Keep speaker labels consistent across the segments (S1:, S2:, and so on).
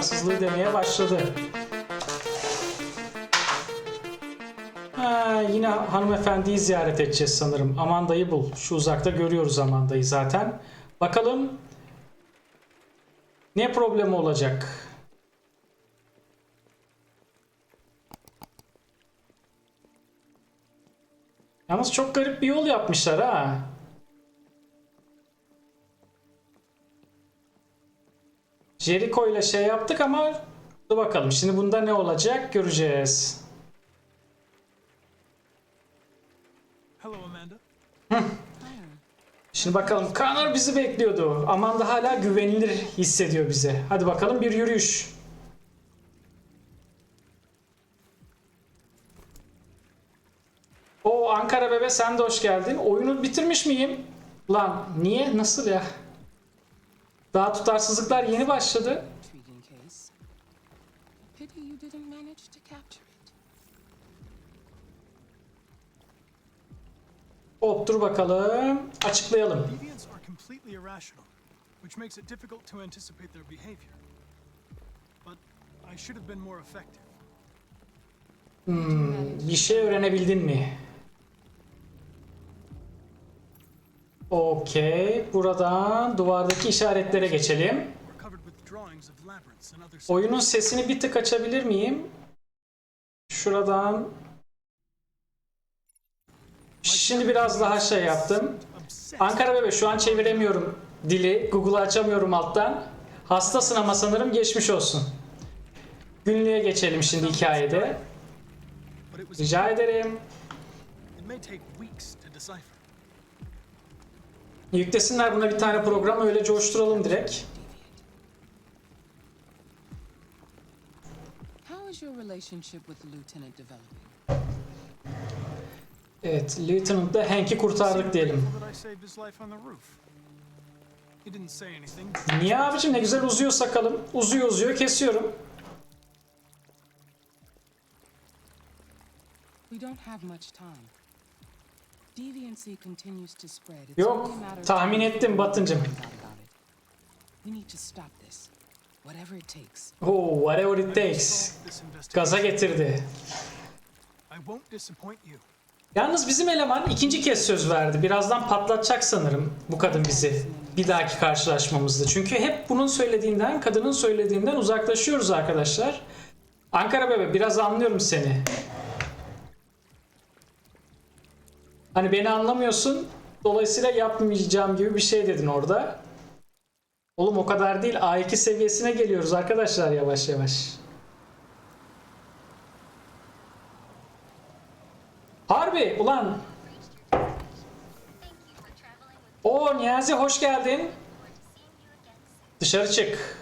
S1: tutarsızlığı demeye başladı. Ha, yine hanımefendiyi ziyaret edeceğiz sanırım. Amanda'yı bul. Şu uzakta görüyoruz Amanda'yı zaten. Bakalım ne problemi olacak? Yalnız çok garip bir yol yapmışlar ha. Jericho ile şey yaptık ama dur bakalım şimdi bunda ne olacak göreceğiz.
S2: Hello, Amanda.
S1: Şimdi bakalım Connor bizi bekliyordu. Amanda hala güvenilir hissediyor bize. Hadi bakalım bir yürüyüş. O Ankara bebe sen de hoş geldin. Oyunu bitirmiş miyim? Lan niye? Nasıl ya? Daha tutarsızlıklar yeni başladı. Hop dur bakalım. Açıklayalım.
S2: Which makes it difficult to anticipate their behavior. But I should have been more effective.
S1: Bir şey öğrenebildin mi? Okey. Buradan duvardaki işaretlere geçelim. Oyunun sesini bir tık açabilir miyim? Şuradan. Şimdi biraz daha şey yaptım. Ankara bebe şu an çeviremiyorum dili. Google'ı açamıyorum alttan. Hastasın ama sanırım geçmiş olsun. Günlüğe geçelim şimdi hikayede. Rica ederim. Yüklesinler buna bir tane program öyle coşturalım direkt.
S3: How is your relationship with the lieutenant developing?
S1: Evet, Lieutenant'da Hank'i kurtardık diyelim. Niye abicim ne güzel uzuyor sakalım. Uzuyor uzuyor kesiyorum.
S3: We don't have much time. Deviancy continues to spread. It's
S1: Yok, tahmin ettim Batıncım.
S3: find out about it. We need to stop this. Whatever it takes.
S1: Oh, whatever it takes. Gaza getirdi. Yalnız bizim eleman ikinci kez söz verdi. Birazdan patlatacak sanırım bu kadın bizi. Bir dahaki karşılaşmamızda. Çünkü hep bunun söylediğinden, kadının söylediğinden uzaklaşıyoruz arkadaşlar. Ankara bebe biraz anlıyorum seni. Hani beni anlamıyorsun. Dolayısıyla yapmayacağım gibi bir şey dedin orada. Oğlum o kadar değil. A2 seviyesine geliyoruz arkadaşlar yavaş yavaş. Harbi ulan. O Niyazi hoş geldin. Dışarı çık.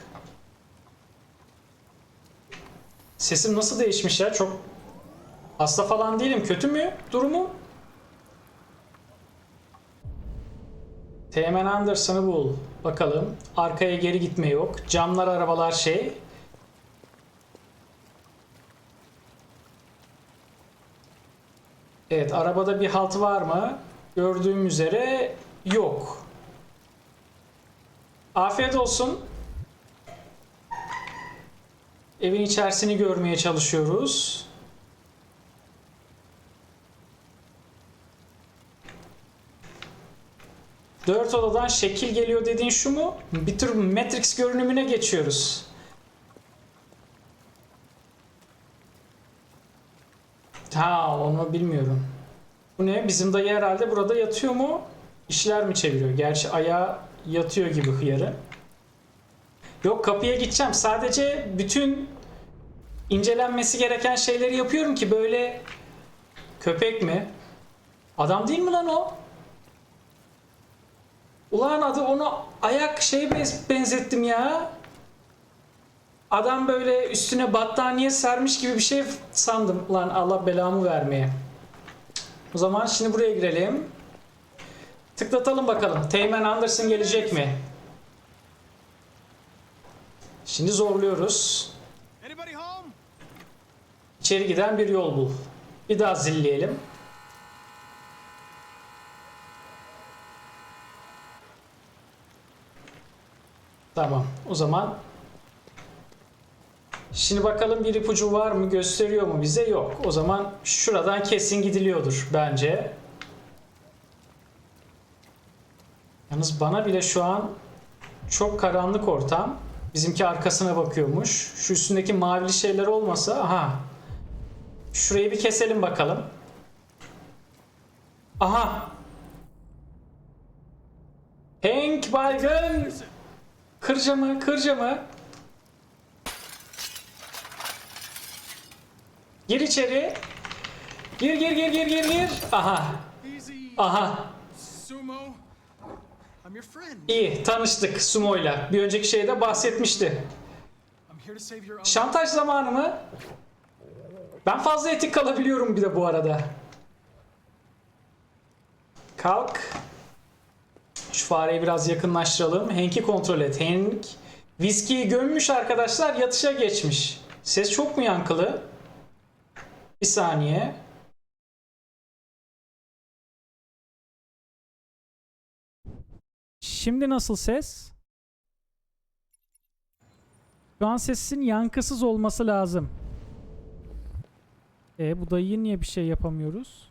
S1: Sesim nasıl değişmiş ya? Çok hasta falan değilim. Kötü mü durumu? Teğmen Anderson'ı bul. Bakalım. Arkaya geri gitme yok. Camlar, arabalar şey. Evet, arabada bir halt var mı? Gördüğüm üzere yok. Afiyet olsun. Evin içerisini görmeye çalışıyoruz. Dört odadan şekil geliyor dediğin şu mu? Bir tür Matrix görünümüne geçiyoruz. Ha onu bilmiyorum. Bu ne? Bizim dayı herhalde burada yatıyor mu? İşler mi çeviriyor? Gerçi ayağa yatıyor gibi hıyarı. Yok kapıya gideceğim. Sadece bütün incelenmesi gereken şeyleri yapıyorum ki böyle köpek mi? Adam değil mi lan o? Ulan adı onu ayak şey benzettim ya. Adam böyle üstüne battaniye sermiş gibi bir şey sandım. Lan Allah belamı vermeye. O zaman şimdi buraya girelim. Tıklatalım bakalım. Teğmen Anderson gelecek mi? Şimdi zorluyoruz. İçeri giden bir yol bul. Bir daha zilleyelim. Tamam. O zaman
S3: Şimdi bakalım bir ipucu var mı gösteriyor mu bize? Yok. O zaman şuradan kesin gidiliyordur bence. Yalnız bana bile şu an çok karanlık ortam. Bizimki arkasına bakıyormuş. Şu üstündeki mavili şeyler olmasa aha. Şurayı bir keselim bakalım. Aha. Hank baygın. Kırca mı? Kırca mı? Gir içeri. Gir gir gir gir gir gir. Aha. Aha. İyi tanıştık Sumo'yla. Bir önceki şeyde bahsetmişti. Şantaj zamanı mı? Ben fazla etik kalabiliyorum bir de bu arada. Kalk. Şu fareyi biraz yakınlaştıralım. Hank'i kontrol et. Hank viskiyi gömmüş arkadaşlar yatışa geçmiş. Ses çok mu yankılı? Bir saniye.
S1: Şimdi nasıl ses? Şu an sesin yankısız olması lazım. E bu dayıyı niye bir şey yapamıyoruz?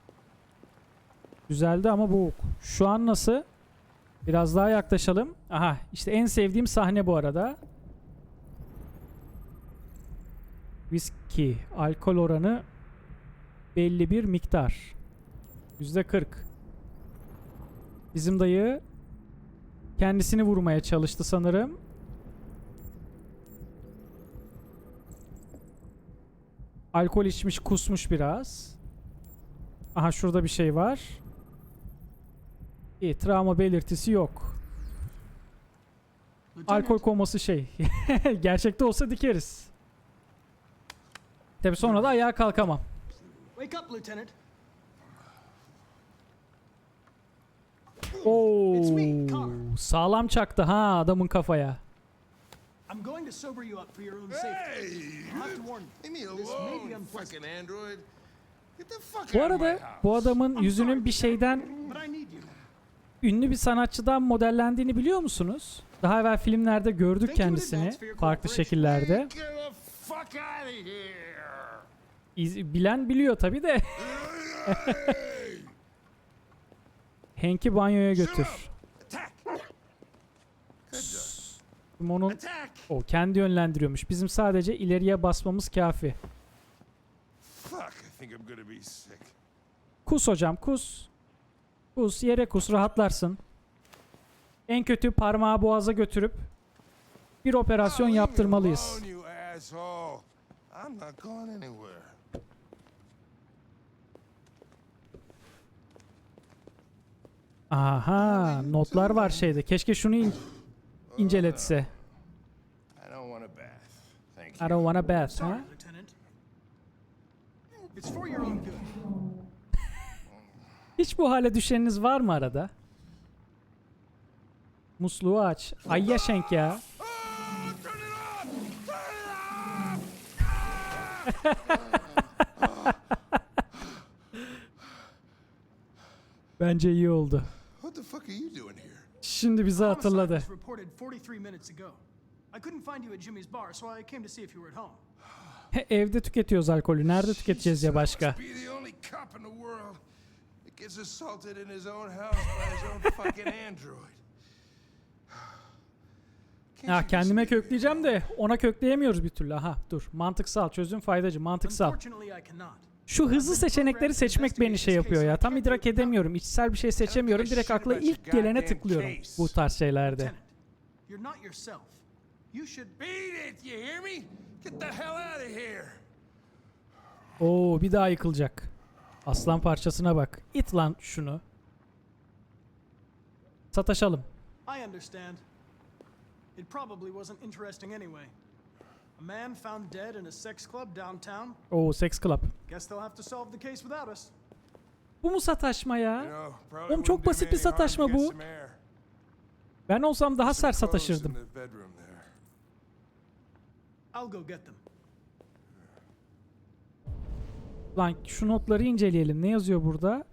S1: Güzeldi ama boğuk. Şu an nasıl? Biraz daha yaklaşalım. Aha işte en sevdiğim sahne bu arada. Viski, alkol oranı belli bir miktar. %40. Bizim dayı Kendisini vurmaya çalıştı sanırım. Alkol içmiş, kusmuş biraz. Aha şurada bir şey var. İyi, travma belirtisi yok. Alkol koması şey. Gerçekte olsa dikeriz. Tabi sonra da ayağa kalkamam.
S2: Wake up, Lieutenant.
S1: Oo, sağlam çaktı ha adamın kafaya.
S2: I'm going to sober you up for your own safety.
S4: Hey,
S2: I'll have to warn you.
S4: leave me
S2: This may be
S4: alone,
S2: unpleasant.
S4: fucking android. Get the fuck
S1: Bu arada bu adamın yüzünün bir şeyden
S2: But I need you.
S1: Ünlü bir sanatçıdan modellendiğini biliyor musunuz? Daha evvel filmlerde gördük kendisini farklı şekillerde. İz- bilen biliyor tabi de. Hank'i banyoya götür.
S4: attack. Good job.
S1: Onun
S4: Attack.
S1: o kendi yönlendiriyormuş. Bizim sadece ileriye basmamız kafi. Kus hocam kus. Kus yere kus rahatlarsın. En kötü parmağı boğaza götürüp bir operasyon
S4: Oh,
S1: yaptırmalıyız. Aha notlar var şeyde. Keşke şunu in- inceletse.
S4: I don't want a bath.
S2: Lieutenant. It's for your own good.
S1: Hiç bu hale düşeniniz var mı arada? Musluğu aç. Ay yaşenk ya. Bence iyi oldu.
S4: What the fuck are you doing here?
S1: Şimdi bizi hatırladı.
S2: was reported 43 minutes ago. I couldn't find you at Jimmy's bar, so I came to see if you were at home.
S1: Evde tüketiyoruz alkolü. Nerede tüketeceğiz ya başka?
S4: Gets assaulted in his own house by his own fucking android.
S1: Ha
S4: just
S1: kendime kökleyeceğim de ona kökleyemiyoruz bir türlü. Aha dur. Mantıksal çözüm faydacı. Mantıksal.
S2: Unfortunately, I cannot.
S1: Şu hızlı seçenekleri seçmek beni şey yapıyor ya. Tam idrak edemiyorum. İçsel bir şey seçemiyorum. Direkt akla ilk gelene tıklıyorum bu tarz şeylerde. Oo bir daha yıkılacak. Aslan parçasına bak. İt lan şunu. Sataşalım.
S2: I understand. It probably wasn't interesting anyway. A man found dead in a sex club downtown.
S1: Oo Sex Club.
S2: Guess they'll have to solve the case without us.
S1: Bu mu sataşma ya? Oğlum çok basit bir sataşma bu. Ben olsam daha sert sataşırdım.
S2: I'll go get them.
S1: Lan şu notları inceleyelim. Ne yazıyor burada?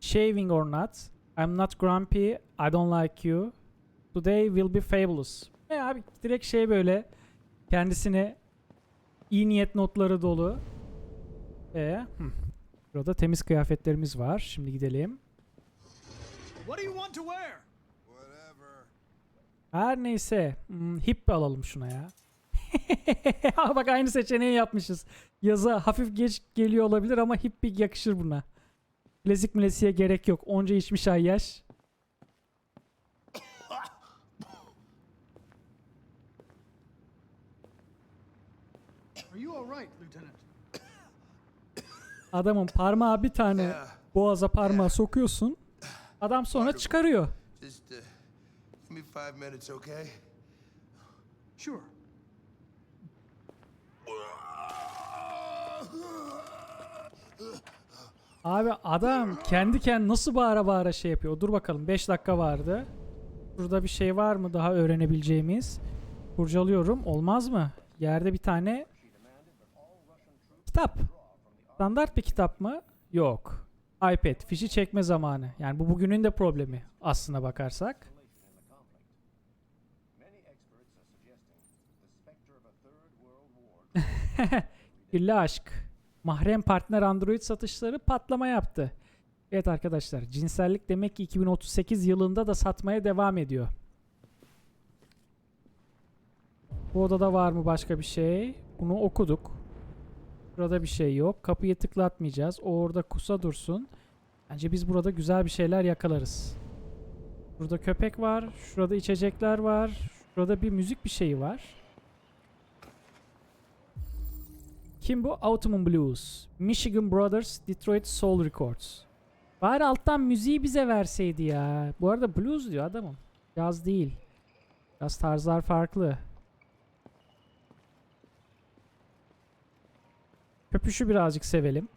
S1: Shaving or not. I'm not grumpy. I don't like you. Today will be fabulous. Ne abi direkt şey böyle kendisini iyi niyet notları dolu. E, hı. Burada temiz kıyafetlerimiz var. Şimdi gidelim.
S2: What do you want to wear?
S4: Whatever.
S1: Her neyse. Hmm, hip alalım şuna ya. Bak aynı seçeneği yapmışız. Yaza hafif geç geliyor olabilir ama hippie yakışır buna. Bilezik milesiye gerek yok. Onca içmiş ay yaş.
S2: Are you all right, Lieutenant?
S1: Adamın parmağı bir tane boğaza parmağı sokuyorsun. Adam sonra çıkarıyor.
S4: Just uh, give me five minutes, okay?
S2: Sure.
S1: Abi adam kendi kendine nasıl bağıra bağıra şey yapıyor. Dur bakalım 5 dakika vardı. Burada bir şey var mı daha öğrenebileceğimiz? Kurcalıyorum. Olmaz mı? Yerde bir tane kitap. Standart bir kitap mı? Yok. iPad. Fişi çekme zamanı. Yani bu bugünün de problemi aslına bakarsak. Gülle aşk. Mahrem partner Android satışları patlama yaptı. Evet arkadaşlar cinsellik demek ki 2038 yılında da satmaya devam ediyor. Bu odada var mı başka bir şey? Bunu okuduk. Burada bir şey yok. Kapıyı tıklatmayacağız. O orada kusa dursun. Bence biz burada güzel bir şeyler yakalarız. Burada köpek var. Şurada içecekler var. Şurada bir müzik bir şeyi var. Kim bu? Autumn Blues. Michigan Brothers, Detroit Soul Records. Bari alttan müziği bize verseydi ya. Bu arada blues diyor adamım. Caz değil. Biraz tarzlar farklı. Köpüşü birazcık sevelim.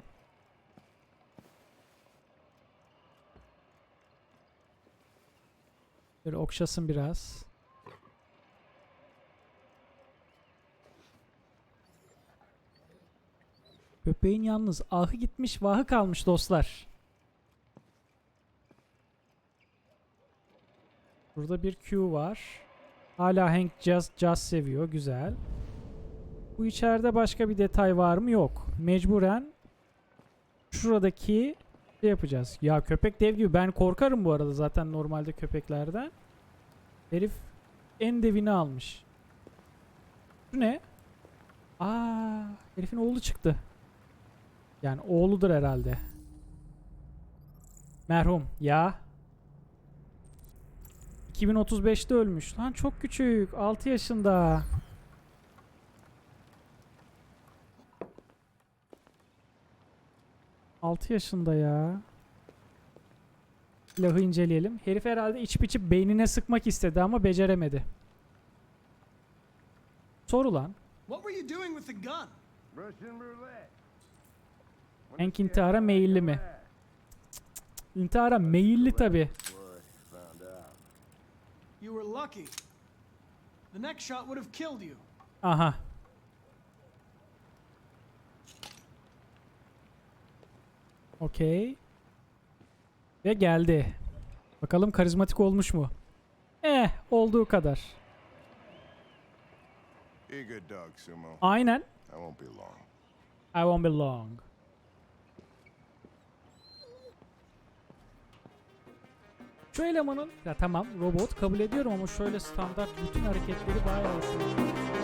S1: Böyle okşasın biraz. Köpeğin yalnız ahı gitmiş vahı kalmış dostlar. Burada bir Q var. Hala Hank Jazz, Jazz seviyor. Güzel. Bu içeride başka bir detay var mı? Yok. Mecburen şuradaki şey yapacağız. Ya köpek dev gibi. Ben korkarım bu arada zaten normalde köpeklerden. Herif en devini almış. Bu ne? Aa, herifin oğlu çıktı. Yani oğludur herhalde. Merhum. Ya. 2035'te ölmüş. Lan çok küçük. 6 yaşında. Altı yaşında ya. Silahı inceleyelim. Herif herhalde içip içip beynine sıkmak istedi ama beceremedi. Soru lan.
S2: What were you doing with the gun?
S4: Russian roulette.
S1: Hank intihara meyilli mi? İntihara meyilli tabi.
S4: Found out.
S2: You were lucky. The next shot would have killed you.
S1: Aha. Okey. Ve geldi. Bakalım karizmatik olmuş mu? Eh, olduğu kadar.
S4: You're a good dog, Sumo.
S1: Aynen.
S4: I won't be long.
S1: I won't be long. Şu elemanın ya tamam robot kabul ediyorum ama şöyle standart bütün hareketleri bayağı hoşuma gidiyor.